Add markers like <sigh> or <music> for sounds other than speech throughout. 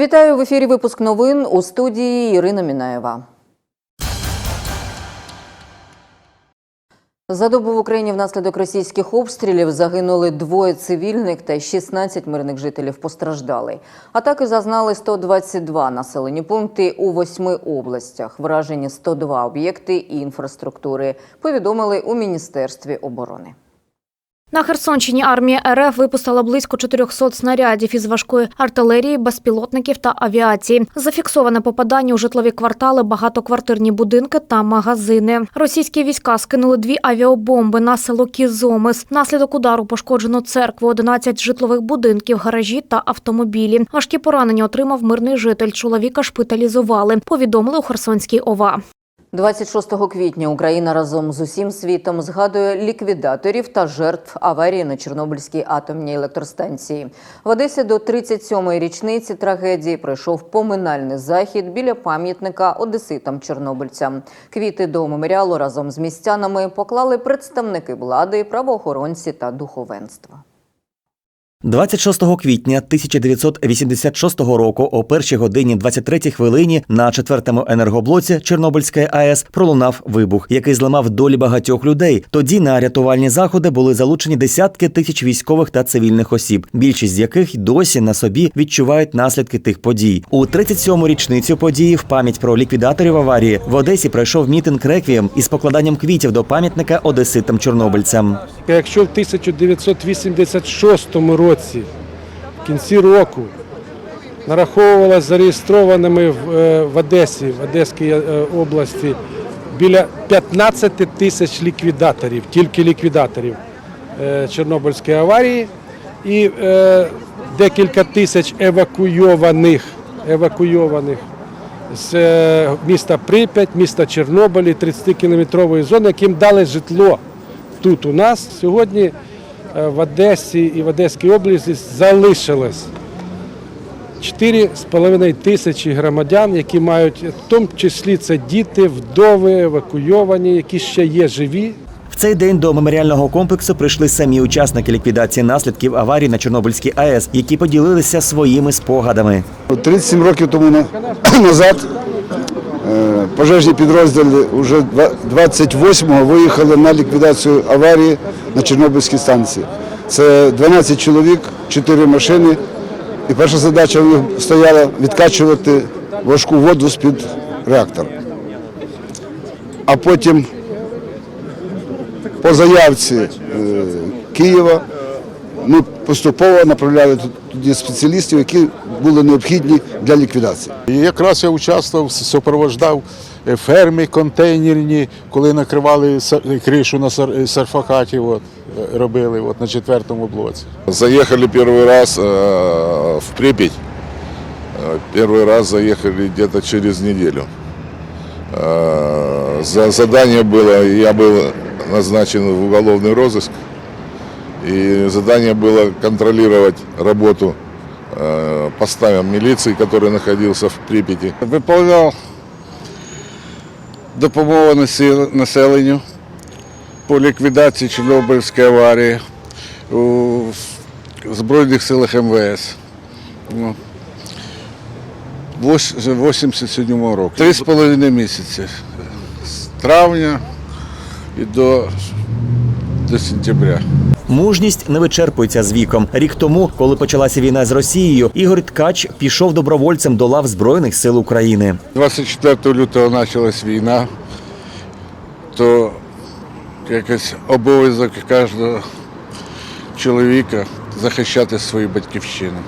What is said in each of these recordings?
Вітаю в ефірі. Випуск новин у студії Ірина Мінаєва. За добу в Україні внаслідок російських обстрілів загинули двоє цивільних та 16 мирних жителів постраждали. Атаки зазнали 122 населені пункти у восьми областях. Вражені 102 об'єкти і інфраструктури. Повідомили у міністерстві оборони. На Херсонщині армія РФ випустила близько 400 снарядів із важкої артилерії, безпілотників та авіації. Зафіксоване попадання у житлові квартали, багатоквартирні будинки та магазини. Російські війська скинули дві авіабомби на село Кізомис. Внаслідок удару пошкоджено церкву, 11 житлових будинків, гаражі та автомобілі. Важкі поранення отримав мирний житель. Чоловіка шпиталізували. Повідомили у Херсонській ОВА. 26 квітня Україна разом з усім світом згадує ліквідаторів та жертв аварії на Чорнобильській атомній електростанції. В Одесі до 37-ї річниці трагедії пройшов поминальний захід біля пам'ятника одеситам-чорнобильцям. Квіти до меморіалу разом з містянами поклали представники влади, правоохоронці та духовенства. 26 квітня 1986 року о першій годині 23 хвилині на четвертому енергоблоці Чорнобильської АЕС пролунав вибух, який зламав долі багатьох людей. Тоді на рятувальні заходи були залучені десятки тисяч військових та цивільних осіб, більшість з яких досі на собі відчувають наслідки тих подій. У 37-му річницю події в пам'ять про ліквідаторів аварії в Одесі пройшов мітинг реквієм із покладанням квітів до пам'ятника одеситам-чорнобильцям. Якщо в 1986 році, в кінці року, нараховувалось зареєстрованими в, е, в Одесі, в Одеській е, області, біля 15 тисяч ліквідаторів, тільки ліквідаторів е, Чорнобильської аварії, і декілька тисяч евакуйованих, евакуйованих з міста Прип'ять, міста Чорнобиль, 30-кілометрової зони, яким дали житло тут у нас. Сьогодні в Одесі і в Одеській області залишилось 4,5 тисячі громадян, які мають, в тому числі це діти, вдови, евакуйовані, які ще є живі. В цей день до меморіального комплексу прийшли самі учасники ліквідації наслідків аварії на Чорнобильській АЕС, які поділилися своїми спогадами. 37 років тому на- <clears throat> назад е, пожежні підрозділи вже 28-го виїхали на ліквідацію аварії на Чорнобильській станції. Це 12 чоловік, 4 машини. І перша задача у них стояла відкачувати важку воду з-під реактора. А потім по заявці е, Києва ми поступово направляли тут- туди спеціалістів, які були необхідні для ліквідації. І якраз я участвував, супроводжав е, ферми контейнерні, коли накривали са- кришу на сар- сарфакаті, от, е, робили от, на четвертому блоці. Заехали первый раз э, в Припять. Э, Первый раз заехали где-то через неделю. Э, За задание было, я был назначен в уголовный розыск. И задание было контролировать работу э, поста милиции, который находился в Припяти. Виповняв допомогу насі- населенню по ліквідації Чорнобильської аварії у Збройних силах МВС. Ну, вось- з 87 року. Три з половиною місяці. З травня і до, до сентября. Мужність не вичерпується з віком. Рік тому, коли почалася війна з Росією, Ігор Ткач пішов добровольцем до лав Збройних сил України. 24 лютого почалась війна, то якось обов'язок кожного чоловіка захищати свою батьківщину.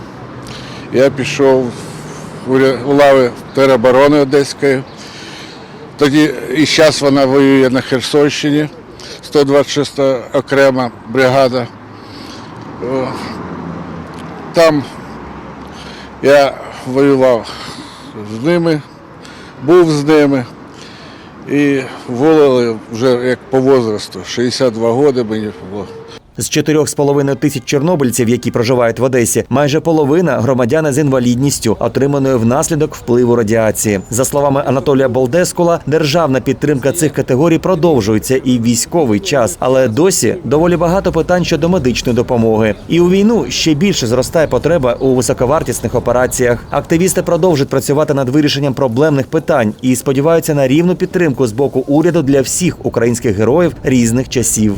Я пішов у лави тероборони Одеської. Тоді і зараз вона воює на Херсонщині, 126 окрема бригада. Там я воював з ними, був з ними. І волили вже як по возрасту, 62 роки мені було. З 4,5 тисяч чорнобильців, які проживають в Одесі, майже половина громадяни з інвалідністю, отриманою внаслідок впливу радіації. За словами Анатолія Болдескула, державна підтримка цих категорій продовжується і військовий час, але досі доволі багато питань щодо медичної допомоги. І у війну ще більше зростає потреба у високовартісних операціях. Активісти продовжують працювати над вирішенням проблемних питань і сподіваються на рівну підтримку з боку уряду для всіх українських героїв різних часів.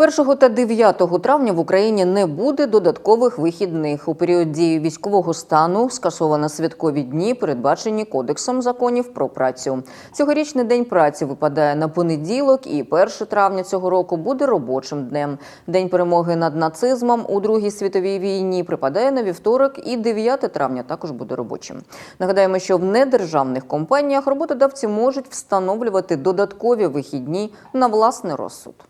1 та 9 травня в Україні не буде додаткових вихідних. У період дії військового стану скасовано святкові дні, передбачені Кодексом законів про працю. Цьогорічний день праці випадає на понеділок, і 1 травня цього року буде робочим днем. День перемоги над нацизмом у Другій світовій війні припадає на вівторок, і 9 травня також буде робочим. Нагадаємо, що в недержавних компаніях роботодавці можуть встановлювати додаткові вихідні на власний розсуд.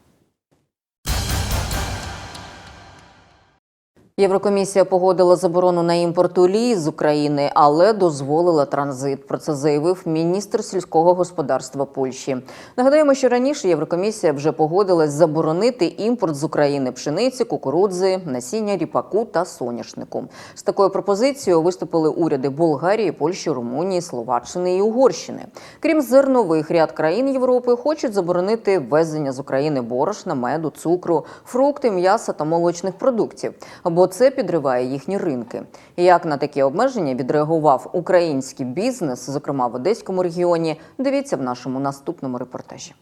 Єврокомісія погодила заборону на імпорт олії з України, але дозволила транзит. Про це заявив міністр сільського господарства Польщі. Нагадаємо, що раніше Єврокомісія вже погодилась заборонити імпорт з України пшениці, кукурудзи, насіння ріпаку та соняшнику. З такою пропозицією виступили уряди Болгарії, Польщі, Румунії, Словаччини і Угорщини. Крім зернових, ряд країн Європи хочуть заборонити ввезення з України борошна, меду, цукру, фрукти, м'яса та молочних продуктів, бо це підриває їхні ринки. Як на такі обмеження відреагував український бізнес, зокрема в Одеському регіоні, дивіться в нашому наступному репортажі.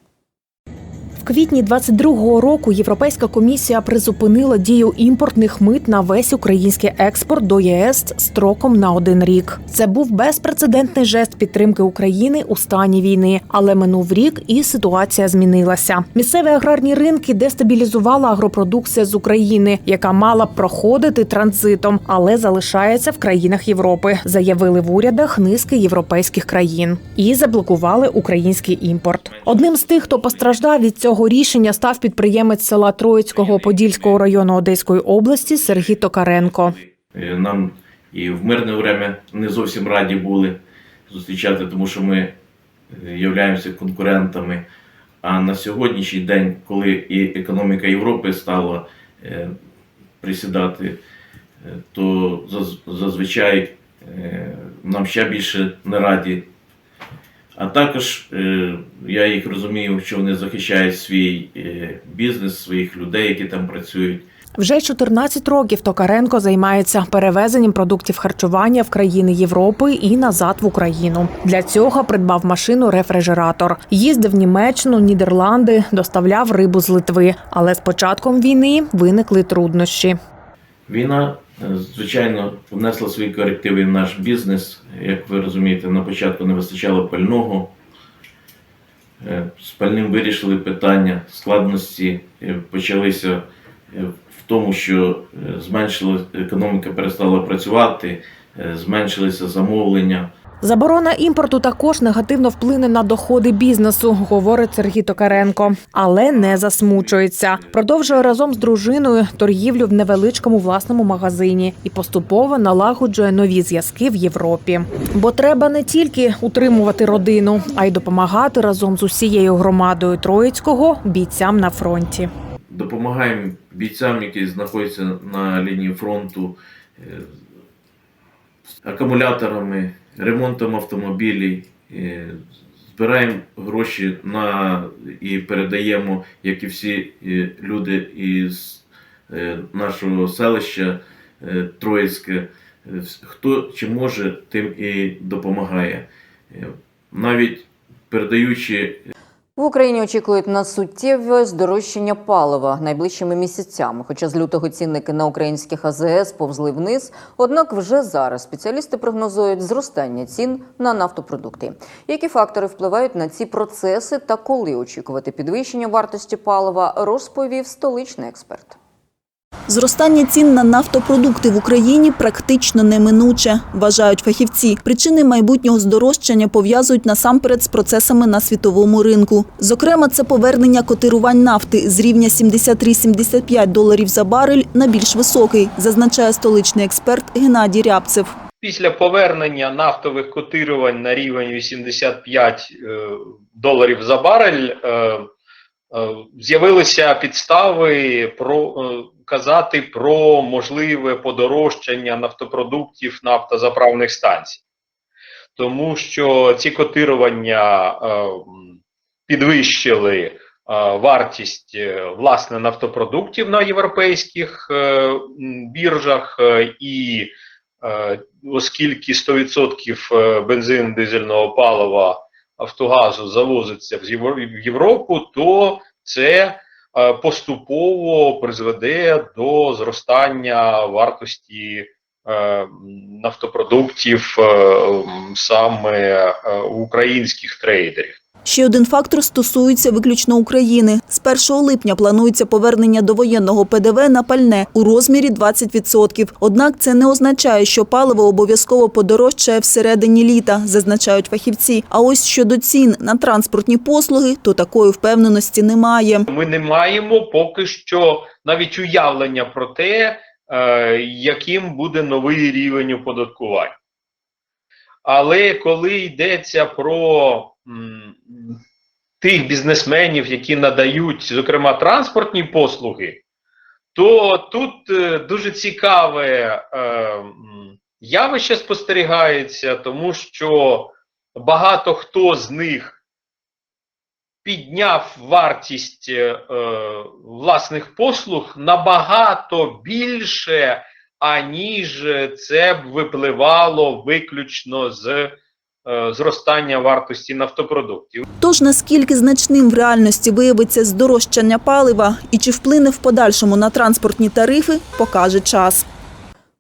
Квітні 22-го року Європейська комісія призупинила дію імпортних мит на весь український експорт до ЄС строком на один рік. Це був безпрецедентний жест підтримки України у стані війни, але минув рік і ситуація змінилася. Місцеві аграрні ринки дестабілізувала агропродукція з України, яка мала проходити транзитом, але залишається в країнах Європи, заявили в урядах низки європейських країн і заблокували український імпорт. Одним з тих, хто постраждав від цього рішення, став підприємець села Троїцького Подільського району Одеської області Сергій Токаренко. Е, Нам і в мирне время не зовсім раді були зустрічати, тому що ми е, являємося конкурентами. А на сьогоднішній день, коли і економіка Європи стала е, присідати, то зазвичай нам ще більше не раді. А також е, я їх розумію, що вони захищають свій е, бізнес, своїх людей, які там працюють. Вже 14 років Токаренко займається перевезенням продуктів харчування в країни Європи і назад в Україну. Для цього придбав машину рефрижератор. Їздив в Німеччину, Нідерланди, доставляв рибу з Литви. Але з початком війни виникли труднощі. Війна, звичайно, внесла свої корективи в наш бізнес. Як ви розумієте, на початку не вистачало пального. Е, З пальним вирішили питання. Складності е, почалися е, в тому, що зменшилася економіка перестала працювати, е, зменшилися замовлення. Заборона імпорту також негативно вплине на доходи бізнесу, говорить Сергій Токаренко, але не засмучується. Продовжує разом з дружиною торгівлю в невеличкому власному магазині і поступово налагоджує нові зв'язки в Європі. Бо треба не тільки утримувати родину, а й допомагати разом з усією громадою Троїцького бійцям на фронті. Допомагаємо бійцям, які знаходяться на лінії фронту, е, акумуляторами, ремонтом автомобілів. Збираємо гроші на і передаємо, як і всі люди із е, нашого селища е, Троїцьке. Е, Хто чи може, тим і допомагає. Навіть передаючи В Україні очікують на суттєве здорожчання палива найближчими місяцями. Хоча з лютого цінники на українських АЗС повзли вниз. Однак вже зараз спеціалісти прогнозують зростання цін на нафтопродукти. Які фактори впливають на ці процеси та коли очікувати підвищення вартості палива, розповів столичний експерт. Зростання цін на нафтопродукти в Україні практично неминуче, вважають фахівці. Причини майбутнього здорожчання пов'язують насамперед з процесами на світовому ринку. Зокрема, це повернення котирувань нафти з рівня 73-75 доларів за барель на більш високий, зазначає столичний експерт Геннадій Рябцев. Після повернення нафтових котирувань на рівень 85 е, доларів за барель е, з'явилися підстави про е, казати про можливе подорожчання нафтопродуктів на автозаправних станцій. Тому що ці котирування е, підвищили е, вартість е, власне нафтопродуктів на європейських е, біржах, е, і е, оскільки 100% е, бензин дизельного палива Автогазу завозиться в Євро- в Європу, то це поступово призведе до зростання вартості е, нафтопродуктів е, саме е, українських трейдерів. Ще один фактор стосується виключно України. З 1 липня планується повернення довоєнного ПДВ на пальне у розмірі 20%. Однак це не означає, що паливо обов'язково подорожчає всередині літа, зазначають фахівці. А ось щодо цін на транспортні послуги, то такої впевненості немає. Ми не маємо поки що навіть уявлення про те, е, яким буде новий рівень оподаткування. Але коли йдеться про тих бізнесменів, які надають, зокрема, транспортні послуги, то тут е, дуже цікаве е, явище спостерігається, тому що багато хто з них підняв вартість е, власних послуг набагато більше, аніж це б випливало виключно з е, зростання вартості нафтопродуктів. Тож наскільки значним в реальності виявиться здорожчання палива і чи вплине в подальшому на транспортні тарифи, покаже час.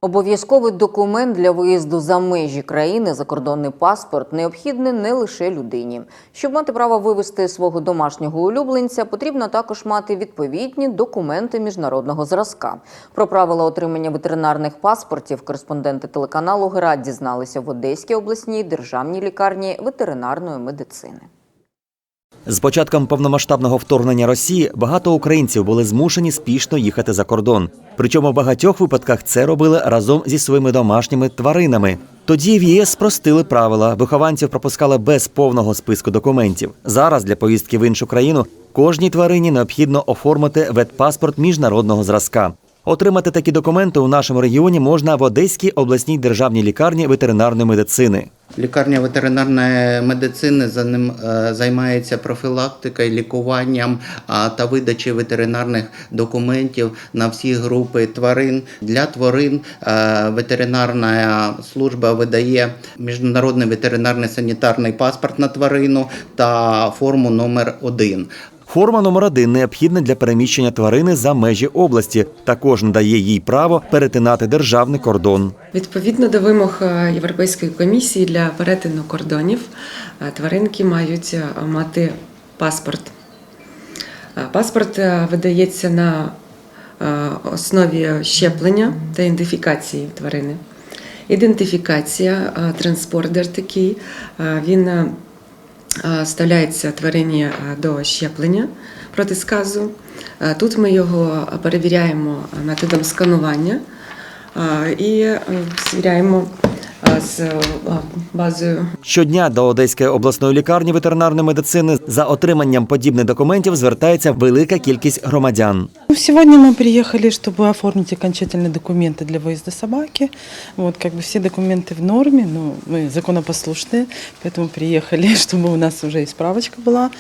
Обов'язковий документ для виїзду за межі країни, закордонний паспорт, необхідний не лише людині. Щоб мати право вивезти свого домашнього улюбленця, потрібно також мати відповідні документи міжнародного зразка. Про правила отримання ветеринарних паспортів кореспонденти телеканалу Град дізналися в Одеській обласній державній лікарні ветеринарної медицини. З початком повномасштабного вторгнення Росії багато українців були змушені спішно їхати за кордон. Причому в багатьох випадках це робили разом зі своїми домашніми тваринами. Тоді в ЄС спростили правила, вихованців пропускали без повного списку документів. Зараз для поїздки в іншу країну кожній тварині необхідно оформити ветпаспорт міжнародного зразка. Отримати такі документи у нашому регіоні можна в Одеській обласній державній лікарні ветеринарної медицини. Лікарня ветеринарної медицини за ним е, займається профілактикою, лікуванням та видачею ветеринарних документів на всі групи тварин. Для тварин е, ветеринарна служба видає міжнародний ветеринарний санітарний паспорт на тварину та форму номер 1 Форма номер один необхідна для переміщення тварини за межі області. Також надає їй право перетинати державний кордон. Відповідно до вимог е, Європейської комісії для перетину кордонів, е, тваринки мають е, мати паспорт. Паспорт видається на основі щеплення та ідентифікації тварини. Ідентифікація, транспордер такий, він вставляється тварині до щеплення проти сказу. Тут ми його перевіряємо методом сканування і звіряємо е, з е, базою Щодня до Одеської обласної лікарні ветеринарної медицини за отриманням подібних документів звертається велика кількість громадян. Ну, Сегодня мы приехали, чтобы оформить окончательные документы для выезда собаки. Вот, как бы все документы в норме, но мы законопослушные, поэтому приехали, чтобы <laughs> у нас уже и справочка была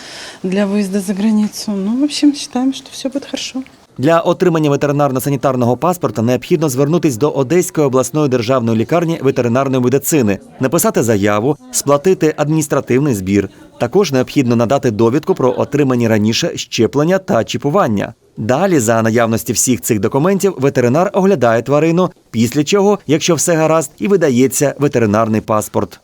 для выезда за границу. Ну, в общем, считаем, что все будет хорошо. Для отримання ветеринарно-санітарного паспорта необхідно звернутись до Одеської обласної державної лікарні ветеринарної медицини, написати заяву, сплатити адміністративний збір. Також необхідно надати довідку про отримані раніше щеплення та чіпування. Далі, за наявності всіх цих документів, ветеринар оглядає тварину, після чого, якщо все гаразд, і видається ветеринарний паспорт.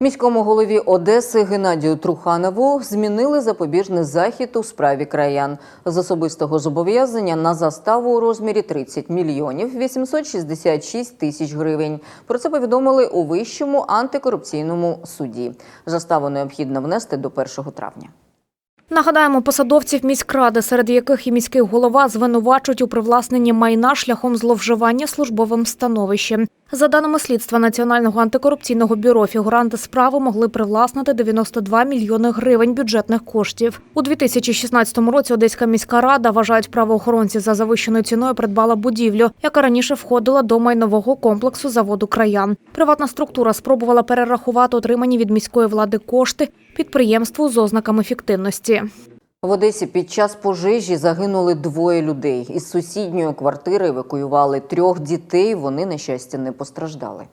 Міському голові Одеси Геннадію Труханову змінили запобіжний захід у справі краян з особистого зобов'язання на заставу у розмірі 30 мільйонів 866 тисяч гривень. Про це повідомили у вищому антикорупційному суді. Заставу необхідно внести до 1 травня. Нагадаємо, посадовців міськради, серед яких і міський голова звинувачують у привласненні майна шляхом зловживання службовим становищем. За даними слідства Національного антикорупційного бюро, фігуранти справи могли привласнити 92 мільйони гривень бюджетних коштів. У 2016 році Одеська міська рада вважають правоохоронці за завищеною ціною придбала будівлю, яка раніше входила до майнового комплексу заводу краян. Приватна структура спробувала перерахувати отримані від міської влади кошти підприємству з ознаками фіктивності. В Одесі під час пожежі загинули двоє людей. Із сусідньої квартири евакуювали трьох дітей. Вони, на щастя, не постраждали.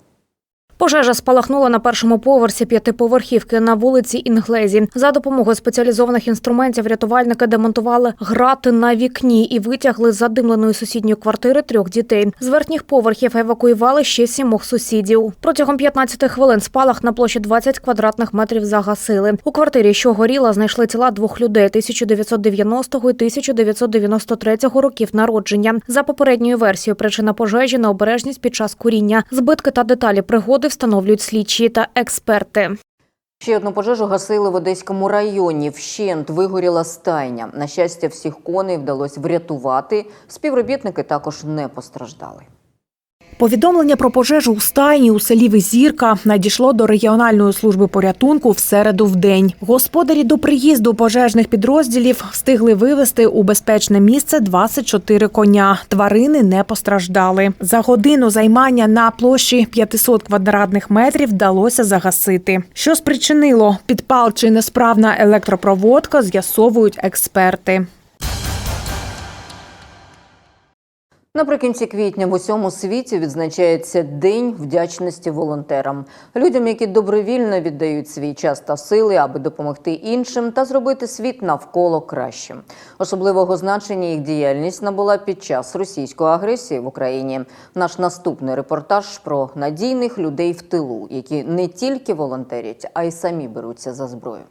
Пожежа спалахнула на першому поверсі п'ятиповерхівки на вулиці Інглезі. За допомогою спеціалізованих інструментів рятувальники демонтували грати на вікні і витягли з задимленої сусідньої квартири трьох дітей. З верхніх поверхів евакуювали ще сімох сусідів. Протягом 15 хвилин спалах на площі 20 квадратних метрів загасили. У квартирі, що горіла, знайшли тіла двох людей 1990 і 1993 років народження. За попередньою версією, причина пожежі необережність під час куріння. Збитки та деталі пригоди встановлюють слідчі та експерти. Ще одну пожежу гасили в Одеському районі. Вщент вигоріла стайня. На щастя, всіх коней вдалося врятувати. Співробітники також не постраждали. Повідомлення про пожежу у стайні у селі Визірка надійшло до регіональної служби порятунку в середу в день. Господарі до приїзду пожежних підрозділів встигли вивезти у безпечне місце 24 коня. Тварини не постраждали. За годину займання на площі 500 квадратних метрів вдалося загасити. Що спричинило підпал чи несправна електропроводка, з'ясовують експерти. Наприкінці квітня в усьому світі відзначається День вдячності волонтерам, людям, які добровільно віддають свій час та сили, аби допомогти іншим та зробити світ навколо кращим. Особливого значення їх діяльність набула під час російської агресії в Україні. Наш наступний репортаж про надійних людей в тилу, які не тільки волонтерять, а й самі беруться за зброю.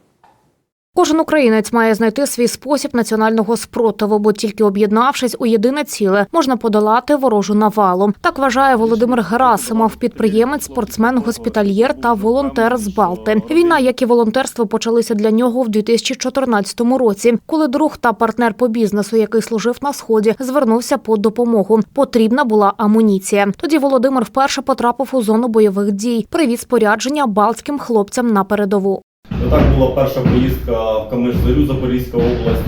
Кожен українець має знайти свій спосіб національного спротиву, бо тільки об'єднавшись у єдине ціле, можна подолати ворожу навалу. Так вважає Володимир Герасимов, підприємець, спортсмен, госпітальєр та волонтер з Балти. Війна, як і волонтерство, почалися для нього в 2014 році, коли друг та партнер по бізнесу, який служив на сході, звернувся по допомогу. Потрібна була амуніція. Тоді Володимир вперше потрапив у зону бойових дій. Привіз спорядження балтським хлопцям на передову. Так була перша поїздка в Камиш-Зорю, Запорізька область,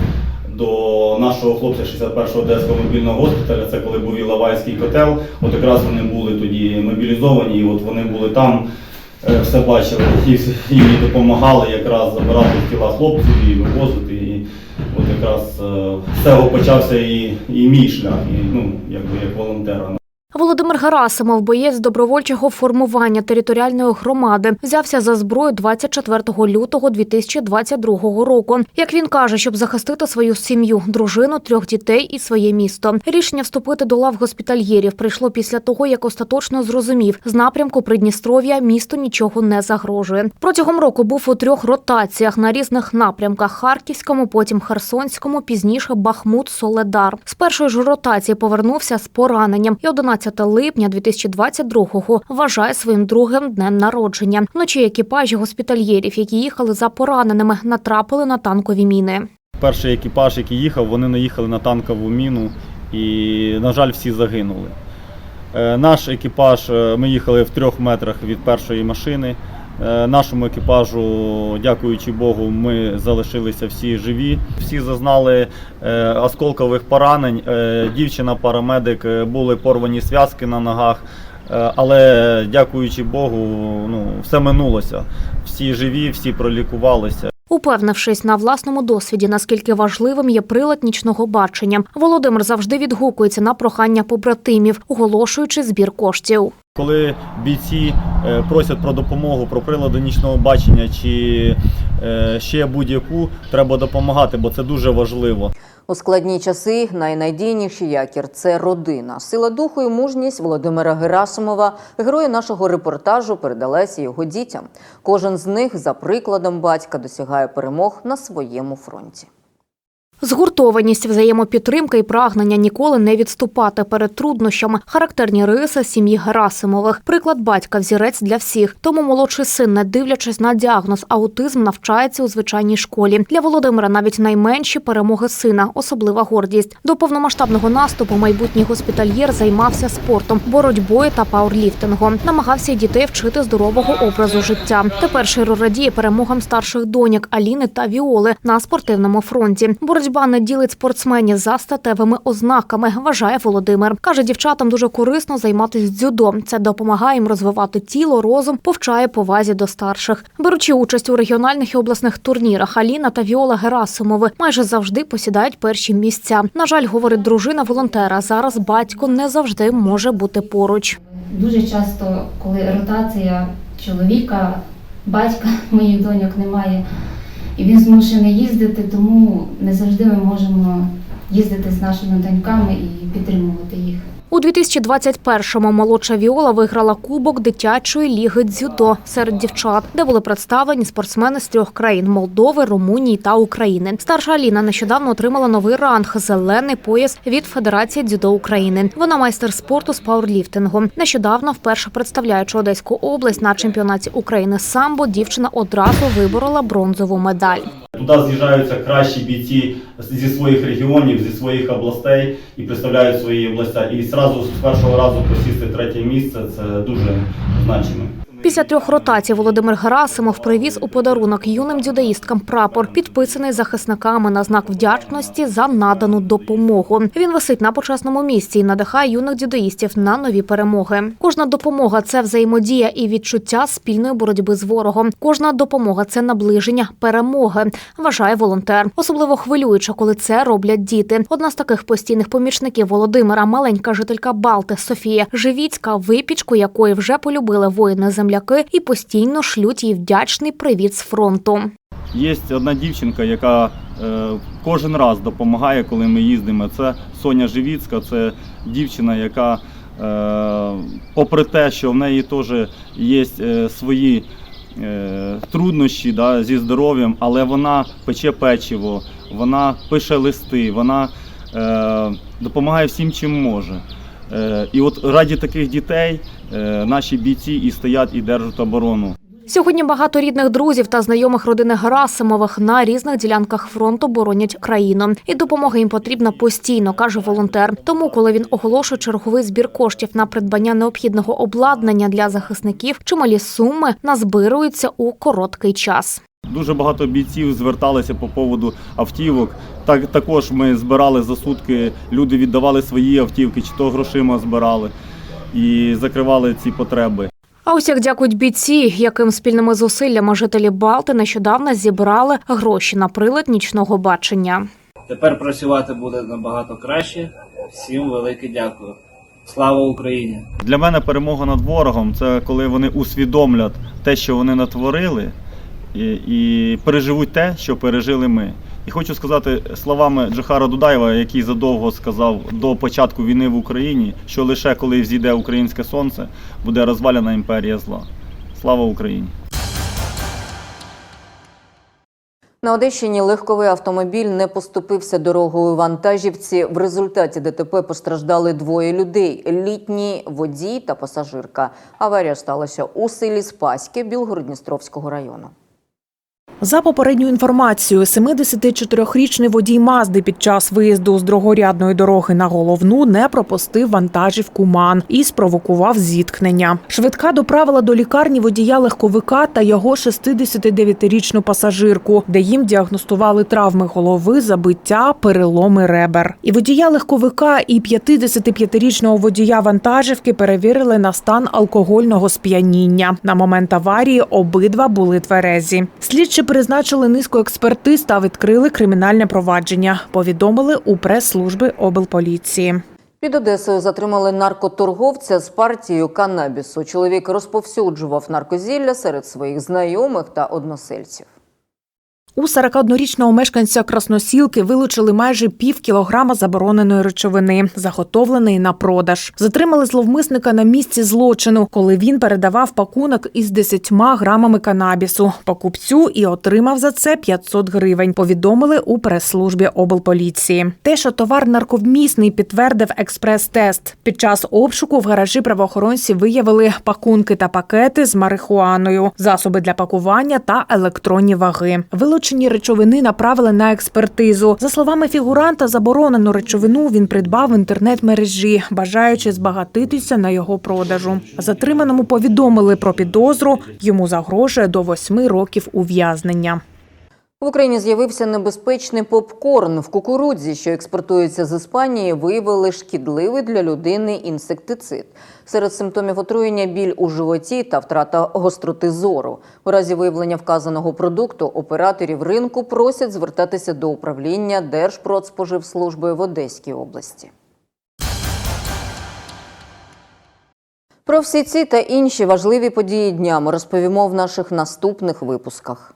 до нашого хлопця 61-го Одеського мобільного госпіталя. Це коли був Іловайський котел. От якраз вони були тоді мобілізовані, і от вони були там, е, все бачили, і їм допомагали якраз забирати тіла хлопців і вивозити. І от якраз е, з цього почався і, і мій шлях, і, ну, якби як волонтера. Володимир Герасимов, боєць добровольчого формування територіальної громади, взявся за зброю 24 лютого 2022 року. Як він каже, щоб захистити свою сім'ю, дружину, трьох дітей і своє місто. Рішення вступити до лав госпітальєрів прийшло після того, як остаточно зрозумів, з напрямку Придністров'я місту нічого не загрожує. Протягом року був у трьох ротаціях на різних напрямках: Харківському, потім Херсонському, пізніше Бахмут, Соледар. З першої ж ротації повернувся з пораненням і 11 липня 2022-го вважає своїм другим днем народження. Вночі екіпажі госпітальєрів, які їхали за пораненими, натрапили на танкові міни. Перший екіпаж, який їхав, вони наїхали на танкову міну і, на жаль, всі загинули. Е, Наш екіпаж, е, ми їхали в трьох метрах від першої машини. Е, Нашому екіпажу, дякуючи Богу, ми залишилися всі живі. Всі зазнали е, осколкових поранень. Е, Дівчина, парамедик, були порвані зв'язки на ногах. Але дякуючи Богу, ну, все минулося. Всі живі, всі пролікувалися. Упевнившись на власному досвіді, наскільки важливим є прилад нічного бачення, Володимир завжди відгукується на прохання побратимів, оголошуючи збір коштів. Коли бійці е, просять про допомогу, про прилади нічного бачення чи е, ще будь-яку, треба допомагати, бо це дуже важливо. У складні часи найнадійніший якір це родина. Сила духу і мужність Володимира Герасимова, герої нашого репортажу, передалася його дітям. Кожен з них, за прикладом батька, досягає перемог на своєму фронті. Згуртованість, взаємопідтримка і прагнення ніколи не відступати перед труднощами, характерні риси сім'ї Герасимових. Приклад батька взірець для всіх. Тому молодший син, не дивлячись на діагноз аутизм, навчається у звичайній школі. Для Володимира навіть найменші перемоги сина особлива гордість. До повномасштабного наступу майбутній госпітальєр займався спортом, боротьбою та пауерліфтингом. Намагався дітей вчити здорового образу життя. Тепер Широ радіє перемогам старших доньок Аліни та Віоли на спортивному фронті. Боротьба не ділить спортсменів за статевими ознаками, вважає Володимир. Каже, дівчатам дуже корисно займатися дзюдо. Це допомагає їм розвивати тіло, розум, повчає повазі до старших. Беручи участь у регіональних і обласних турнірах, Аліна та Віола Герасимови майже завжди посідають перші місця. На жаль, говорить дружина волонтера. Зараз батько не завжди може бути поруч. Дуже часто, коли ротація чоловіка, батька моїх доньок немає, і він змушений їздити, тому не завжди ми можемо їздити з нашими доньками і підтримувати їх. У 2021-му молодша Віола виграла кубок дитячої ліги дзюдо серед дівчат, де були представлені спортсмени з трьох країн Молдови, Румунії та України. Старша Аліна нещодавно отримала новий ранг зелений пояс від Федерації дзюдо України. Вона майстер спорту з пауерліфтингу. Нещодавно, вперше представляючи Одеську область на чемпіонаті України самбо, дівчина одразу виборола бронзову медаль. Туди з'їжджаються кращі бійці зі своїх регіонів, зі своїх областей і представляють свої області. І зразу з першого разу посісти третє місце це дуже значимо. Після трьох ротацій Володимир Герасимов привіз у подарунок юним дзюдоїсткам прапор, підписаний захисниками на знак вдячності за надану допомогу. Він висить на почесному місці і надихає юних дзюдоїстів на нові перемоги. Кожна допомога це взаємодія і відчуття спільної боротьби з ворогом. Кожна допомога це наближення перемоги, вважає волонтер. Особливо хвилююче, коли це роблять діти. Одна з таких постійних помічників Володимира, маленька жителька Балти Софія Живіцька, випічку якої вже полюбили воїни земляки і постійно шлють їй вдячний привіт з фронту. Є одна дівчинка, яка е, кожен раз допомагає, коли ми їздимо. Це Соня Живіцька, це дівчина, яка, е, попри те, що в неї теж є е, свої труднощі да, зі здоров'ям, але вона пече печиво, вона пише листи, вона допомагає всім, чим може. Е, і от раді таких дітей е, наші бійці і стоять і держать оборону. Сьогодні багато рідних друзів та знайомих родини Герасимових на різних ділянках фронту боронять країну, і допомога їм потрібна постійно, каже волонтер. Тому, коли він оголошує черговий збір коштів на придбання необхідного обладнання для захисників, чималі суми назбируються у короткий час. Дуже багато бійців зверталися по поводу автівок. Так також ми збирали за сутки. Люди віддавали свої автівки, чи то грошима збирали і закривали ці потреби. А ось як дякують бійці, яким спільними зусиллями жителі Балти нещодавно зібрали гроші на прилад нічного бачення. Тепер працювати буде набагато краще. Всім велике дякую. Слава Україні! Для мене перемога над ворогом це коли вони усвідомлять те, що вони натворили, і, і переживуть те, що пережили ми. І хочу сказати словами Джохара Дудаєва, який задовго сказав до початку війни в Україні, що лише коли взійде українське сонце, буде розвалена імперія зла. Слава Україні! На Одещині легковий автомобіль не поступився дорогою вантажівці. В результаті ДТП постраждали двоє людей: літній водій та пасажирка. Аварія сталася у селі Спаське Білгородністровського району. За попередньою інформацією, 74-річний водій Мазди під час виїзду з другорядної дороги на головну не пропустив вантажівку МАН і спровокував зіткнення. Швидка доправила до лікарні водія легковика та його 69-річну пасажирку, де їм діагностували травми голови, забиття, переломи ребер. І водія легковика, і 55-річного водія вантажівки перевірили на стан алкогольного сп'яніння. На момент аварії обидва були тверезі. Слідчі призначили низку експертиз та відкрили кримінальне провадження. Повідомили у прес-служби облполіції. Під Одесою затримали наркоторговця з партією канабісу. Чоловік розповсюджував наркозілля серед своїх знайомих та односельців. У 41-річного мешканця Красносілки вилучили майже пів кілограма забороненої речовини, заготовленої на продаж. Затримали зловмисника на місці злочину, коли він передавав пакунок із 10 грамами канабісу покупцю і отримав за це 500 гривень. Повідомили у прес-службі облполіції. Те, що товар нарковмісний, підтвердив експрес-тест. Під час обшуку в гаражі правоохоронці виявили пакунки та пакети з марихуаною, засоби для пакування та електронні ваги. Вилучені речовини направили на експертизу. За словами фігуранта, заборонену речовину він придбав в інтернет-мережі, бажаючи збагатитися на його продажу. Затриманому повідомили про підозру. Йому загрожує до восьми років ув'язнення. В Україні з'явився небезпечний попкорн в кукурудзі, що експортується з Іспанії. Виявили шкідливий для людини інсектицид. Серед симптомів отруєння біль у животі та втрата гостроти зору. У разі виявлення вказаного продукту операторів ринку просять звертатися до управління Держпродспоживслужби в Одеській області. Про всі ці та інші важливі події дня ми розповімо в наших наступних випусках.